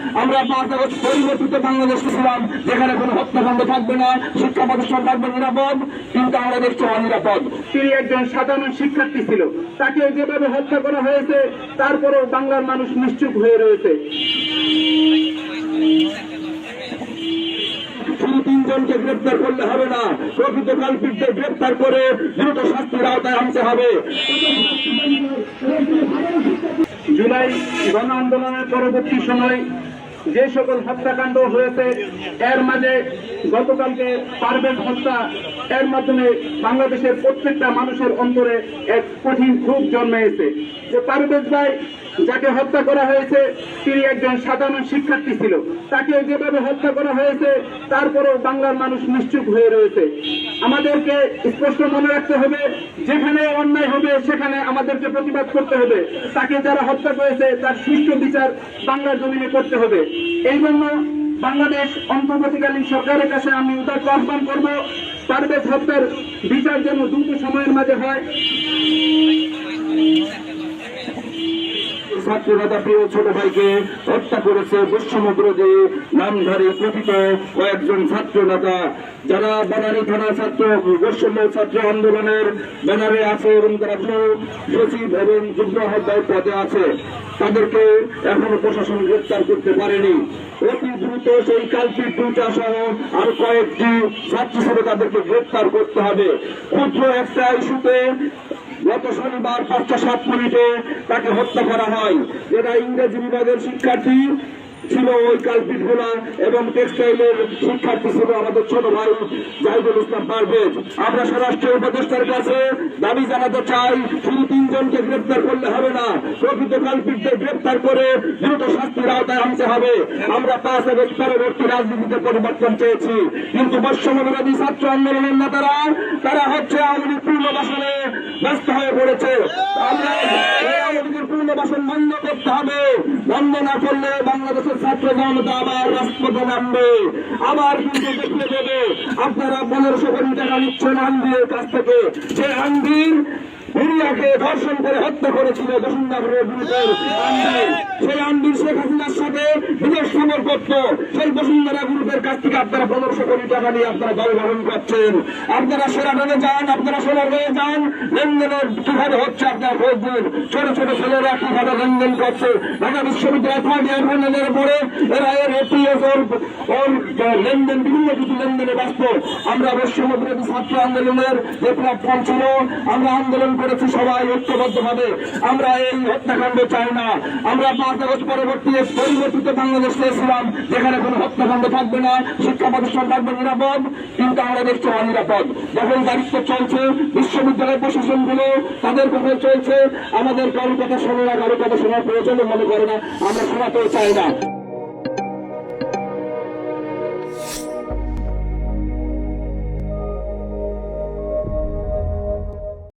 আমরা পাঁচ আগস্ট পরিবর্তিত বাংলাদেশ ছিলাম যেখানে কোনো হত্যাকাণ্ড থাকবে না শিক্ষা প্রতিষ্ঠান থাকবে নিরাপদ কিন্তু আমরা দেখছি অনিরাপদ। তিনি একজন সাধারণ শিক্ষার্থী ছিল। তাকে যেভাবে হত্যা করা হয়েছে তারপরেও বাংলার মানুষ নিশ্চুপ হয়ে রয়েছে। তিনজনকে গ্রেপ্তার করলে হবে না প্রকৃত কাল্পিকদের গ্রেপ্তার করে দ্রুত শাস্তির আওতায় আনতে হবে। জুলাই গণ আন্দোলনের পরবর্তী সময় যে সকল হত্যাকাণ্ড হয়েছে, এর মাঝে গতকালকে পারভেজ হত্যা, এর মাধ্যমে বাংলাদেশের প্রত্যেকটা মানুষের অন্তরে এক কঠিন ক্ষোভ জন্মেছে। যে পারভেজ ভাই যাকে হত্যা করা হয়েছে, তিনি একজন সাধারণ শিক্ষার্থী ছিল। তাকে যেভাবে হত্যা করা হয়েছে, তারপরেও বাংলার মানুষ নিশ্চুপ হয়ে রয়েছে। আমাদেরকে স্পষ্ট মনে রাখতে হবে, যেখানে অন্যায় হবে, সেখানে আমাদেরকে প্রতিবাদ করতে হবে। তাকে যারা হত্যা করেছে, তার সুষ্ঠু বিচার বাংলার জমিনে করতে হবে। এই জন্য বাংলাদেশ অন্তর্বর্তীকালীন সরকারের কাছে আমি উদার আহ্বান করব, পারভেজ হত্যার বিচার যেন দ্রুত সময়ের মাঝে হয়। ছাত্র প্রিয় ছোট ভাইকে হত্যা করেছে বিরোধী নামধারী কথিত কয়েকজন ছাত্র যারা বানানী থানা ছাত্র, বৈষম্য ছাত্র আন্দোলনের ব্যানারে আছে এবং তারা সচিব এবং যুগ্ম আহ্বায়ক পদে আছে। তাদেরকে এখনও প্রশাসন গ্রেপ্তার করতে পারেনি। অতি দ্রুত সেই কালপিট দুইটা সহ আর কয়েকটি ছাত্র তাদেরকে গ্রেপ্তার করতে হবে। ক্ষুদ্র একটা ইস্যুতে গত শনিবার পাঁচটা সাত মিনিটে তাকে হত্যা করা হয়। যেটা ইংরেজি বিভাগের শিক্ষার্থী ছিল ওই কালপিটগুলা এবং টেক্সটাইলের শিক্ষার্থী ছিল আমাদের ছোট ভাই জাহিদুল ইসলাম পারভেজ। আমরা স্বরাষ্ট্র উপদেষ্টার কাছে দাবি জানাতে চাই, শুধু তিনজনকে গ্রেপ্তার করলে হবে না, প্রকৃত কালপিটদের গ্রেপ্তার করে দ্রুত শাস্তির আওতায় আনতে হবে। আমরা পাঁচ আগস্ট পরবর্তী রাজনীতিতে পরিবর্তন চেয়েছি। কিন্তু বৈষম্য বিরোধী ছাত্র আন্দোলনের নেতারা, তারা হচ্ছে আওয়ামী লীগ পুনর্বাসনে ব্যস্ত হয়ে পড়েছে। বন্ধ করতে হবে। বন্ধ না করলে বাংলাদেশের ছাত্র জনতা আবার রাষ্ট্রপতি নামবে। আবার কিন্তু দেখতে দেবে। আপনারা পনেরোশো কোটি টাকা নিচ্ছেন আন্দির কাছ থেকে। সেই আন্দির মিডিয়াকে ধর্ষণ করে হত্যা করেছিল বসুন্ধরা গ্রুপের সেই আন্দির শেখ হাসিনার সাথে বিদেশ সফর করত সেই বসুন্ধরা গ্রুপের কাছ থেকে আপনারা পনেরোশো কোটি টাকা নিয়ে আপনারা দল গ্রহণ করছেন। আপনারা সেরাটনে যান, আপনারা সোনারগাঁয়ে যান। লেনদেনের কীভাবে হচ্ছে আপনার খোঁজ দিন ছোট ছোট ছেলেরা কীভাবে লেনদেন করছে? ঢাকা বিশ্ববিদ্যালয় থার্ড ইয়ার লেনদেনের পরে এরা এর এপিএস ওর ওর লেনদেন, বিভিন্ন কিছু লেনদেনে ব্যস্ত। আমরা বিরোধী ছাত্র আন্দোলনের যে প্ল্যাটফর্ম ছিল, আমরা আন্দোলন করেছি, সবাই ঐক্যবদ্ধভাবে। আমরা এই হত্যাকাণ্ড চাই না। আমরা পাঁচ পরবর্তী পরিবর্তিত বাংলাদেশ চেয়েছিলাম, যেখানে কোনো হত্যাকাণ্ড থাকবে না, শিক্ষা প্রতিষ্ঠান থাকবে নিরাপদ, কিন্তু আমরা দেখছি অনিরাপদ। যখন দায়িত্ব চলছে, বিশ্ববিদ্যালয় প্রশাসনগুলো, তাদের কথা চলছে। আমাদের কারও কথা শোনে কারও কথা শোনার প্রয়োজন মনে করে না। আমরা শোনাতেও চাই না।